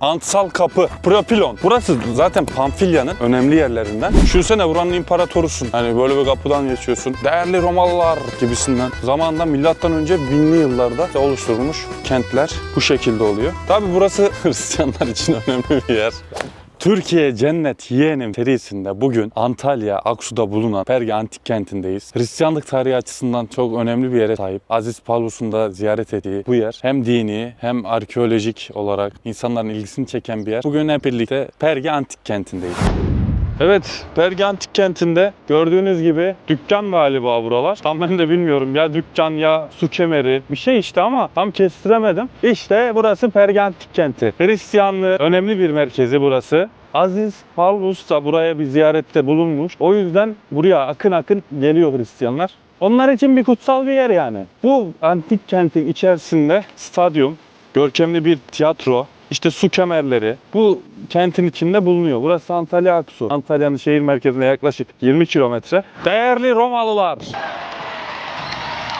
Antsal Kapı, Propilon. Burası zaten Pamfilya'nın önemli yerlerinden. Düşünsene buranın imparatorusun. Hani böyle bir kapıdan geçiyorsun. Değerli Romalılar gibisinden. Zamanında milattan önce binli yıllarda oluşturulmuş kentler bu şekilde oluyor. Tabi burası Hristiyanlar için önemli bir yer. Türkiye Cennet Yeğenim serisinde bugün Antalya, Aksu'da bulunan Perge Antik Kenti'ndeyiz. Hristiyanlık tarihi açısından çok önemli bir yere sahip. Aziz Pavlus'un da ziyaret ettiği bu yer hem dini hem arkeolojik olarak insanların ilgisini çeken bir yer. Bugün hep birlikte Perge Antik Kenti'ndeyiz. Evet, Perge Antik Kenti'nde gördüğünüz gibi dükkan galiba buralar. Tam ben de bilmiyorum ya dükkan ya su kemeri bir şey işte ama tam kestiremedim. İşte burası Perge Antik Kenti. Hristiyanlığı önemli bir merkezi burası. Aziz Pavlus da buraya bir ziyarette bulunmuş. O yüzden buraya akın akın geliyor Hristiyanlar. Onlar için bir kutsal bir yer yani. Bu antik kentin içerisinde stadyum, görkemli bir tiyatro, işte su kemerleri bu kentin içinde bulunuyor. Burası Antalya Aksu. Antalya'nın şehir merkezine yaklaşık 20 kilometre. Değerli Romalılar.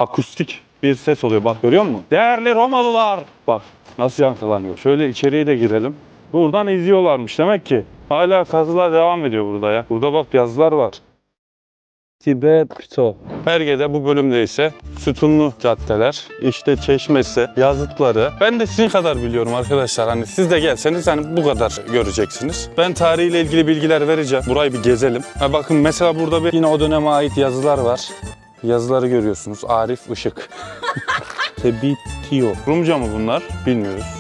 Akustik bir ses oluyor bak görüyor musun? Değerli Romalılar. Bak nasıl yankılanıyor. Şöyle içeriye de girelim. Buradan izliyorlarmış demek ki. Hala kazılar devam ediyor burada ya. Burada bak yazılar var. Tibetto. Perge'de bu bölümde ise sütunlu caddeler, işte çeşmesi, yazıtları. Ben de sizin kadar biliyorum arkadaşlar. Hani siz de gelseniz hani bu kadar göreceksiniz. Ben tarihiyle ilgili bilgiler vereceğim. Burayı bir gezelim. Ha bakın mesela burada bir yine o döneme ait yazılar var. Yazıları görüyorsunuz. Arif Işık. Tebitio. Rumca mı bunlar? Bilmiyoruz.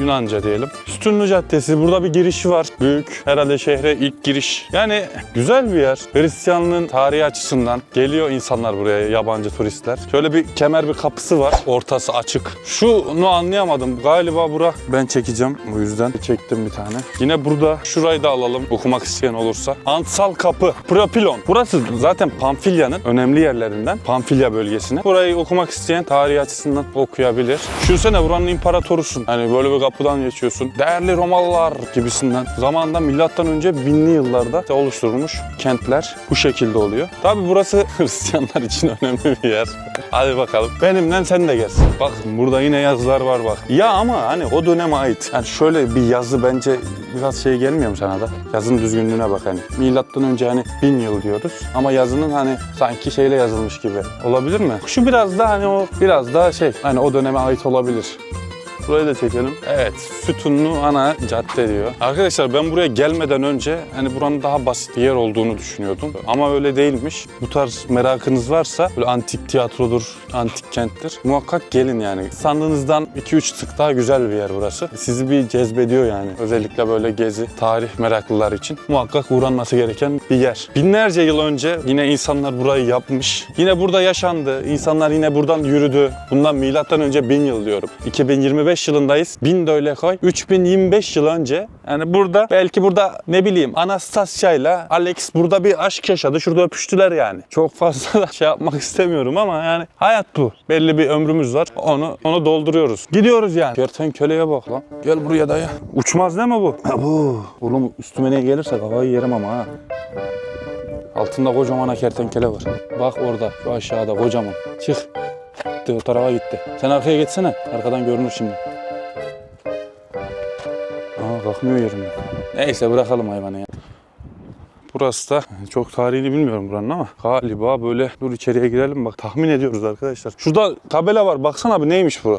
Yunanca diyelim. Sütunlu Caddesi. Burada bir girişi var. Büyük. Herhalde şehre ilk giriş. Yani güzel bir yer. Hristiyanlığın tarihi açısından geliyor insanlar buraya yabancı turistler. Şöyle bir kemer bir kapısı var. Ortası açık. Şunu anlayamadım. Galiba bura ben çekeceğim. Bu yüzden çektim bir tane. Yine burada şurayı da alalım okumak isteyen olursa. Antsal Kapı. Propilon. Burası zaten Pamfilya'nın önemli yerlerinden. Pamfilya bölgesine. Burayı okumak isteyen tarihi açısından okuyabilir. Düşünsene buranın imparatorusun. Hani böyle bir kapıdan geçiyorsun. Değerli Romalılar gibisinden. Zamanında milattan önce binli yıllarda oluşturulmuş kentler bu şekilde oluyor. Tabi burası Hristiyanlar için önemli bir yer. Hadi bakalım. Benimle sen de gelsin. Bak burada yine yazılar var bak. Ya ama hani o döneme ait. Yani şöyle bir yazı bence biraz şey gelmiyor mu sana da? Yazının düzgünlüğüne bak hani. Milattan önce hani bin yıl diyoruz. Ama yazının hani sanki şeyle yazılmış gibi. Olabilir mi? Şu biraz da hani o biraz daha şey hani o döneme ait olabilir. Burayı da çekelim. Evet, sütunlu ana cadde diyor. Arkadaşlar ben buraya gelmeden önce hani buranın daha basit bir yer olduğunu düşünüyordum. Ama öyle değilmiş. Bu tarz merakınız varsa böyle antik tiyatrodur, antik kenttir. Muhakkak gelin yani. Sandığınızdan 2-3 tık daha güzel bir yer burası. Sizi bir cezbediyor yani. Özellikle böyle gezi, tarih meraklılar için muhakkak uğranması gereken bir yer. Binlerce yıl önce yine insanlar burayı yapmış. Yine burada yaşandı. İnsanlar yine buradan yürüdü. Bundan milattan önce 1000 yıl diyorum. 2025 yılındayız. 1000 de öyle koy. 3025 yıl önce yani burada belki burada ne bileyim Anastasia ile Alex burada bir aşk yaşadı. Şurada öpüştüler yani. Çok fazla da şey yapmak istemiyorum ama yani hayat bu. Belli bir ömrümüz var. Onu onu dolduruyoruz. Gidiyoruz yani. Kertenkeleye bak lan. Gel buraya dayı. Uçmaz değil mi bu? Ha bu. Oğlum üstüme ne gelirse kafayı yerim ama ha. Altında kocaman kertenkele var. Bak orada şu aşağıda kocaman. Çık. Gitti o tarafa gitti. Sen arkaya geçsene. Arkadan görünür şimdi. Aa kalkmıyor yerinden. Neyse bırakalım hayvanı ya. Burası da çok tarihini bilmiyorum buranın ama galiba böyle dur içeriye girelim bak tahmin ediyoruz arkadaşlar. Şurada tabela var baksana abi neymiş bura?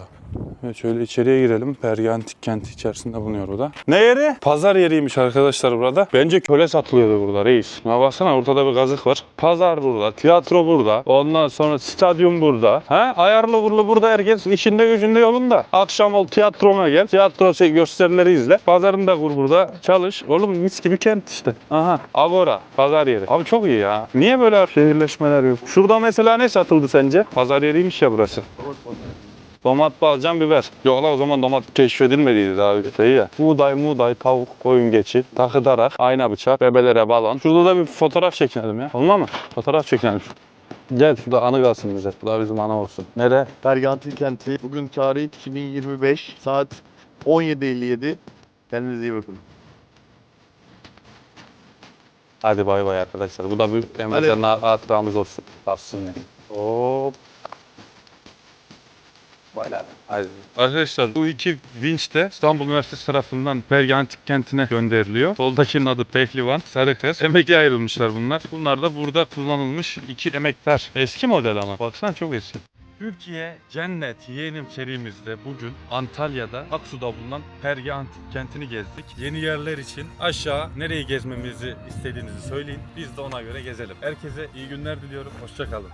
Evet şöyle içeriye girelim. Perge Antik Kenti içerisinde bulunuyor o da. Ne yeri? Pazar yeriymiş arkadaşlar burada. Bence köle satılıyordu burada reis. Ya baksana ortada bir kazık var. Pazar burada, tiyatro burada. Ondan sonra stadyum burada. Ha? Ayarlı uğurlu burada herkes işinde gücünde yolunda. Akşam ol tiyatrona gel. Tiyatro şey, gösterileri izle. Pazarını da kur burada. Çalış. Oğlum mis gibi kent işte. Aha. Agora. Pazar yeri. Abi çok iyi ya. Niye böyle şehirleşmeler yok? Şurada mesela ne satıldı sence? Pazar yeriymiş ya burası. Domat, balcan, biber. Yok la o zaman domat keşfedilmediydi daha şey ya. Buğday, muğday, tavuk, koyun geçi, takı darak, ayna bıçak, bebelere balon. Şurada da bir fotoğraf çekinelim ya. Olmaz mı? Fotoğraf çekinelim. Gel şurada anı kalsın bize. Bu da bizim anı olsun. Nere? Bergantin kenti. Bugün tarih 2025 saat 17.57. Kendinize iyi bakın. Hadi bay bay arkadaşlar. Bu da bir emosyonel hatıramız olsun. Kalsın ya. Hop. Hadi. Arkadaşlar bu iki vinç de İstanbul Üniversitesi tarafından Perge Antik Kenti'ne gönderiliyor. Soldakinin adı Pehlivan, Sarıkız. Emekli ayrılmışlar bunlar. Bunlar da burada kullanılmış iki emektar. Eski model ama. Baksana çok eski. Türkiye Cennet Yeğenim serimizde bugün Antalya'da Aksu'da bulunan Perge Antik Kenti'ni gezdik. Yeni yerler için aşağı nereyi gezmemizi istediğinizi söyleyin. Biz de ona göre gezelim. Herkese iyi günler diliyorum. Hoşçakalın.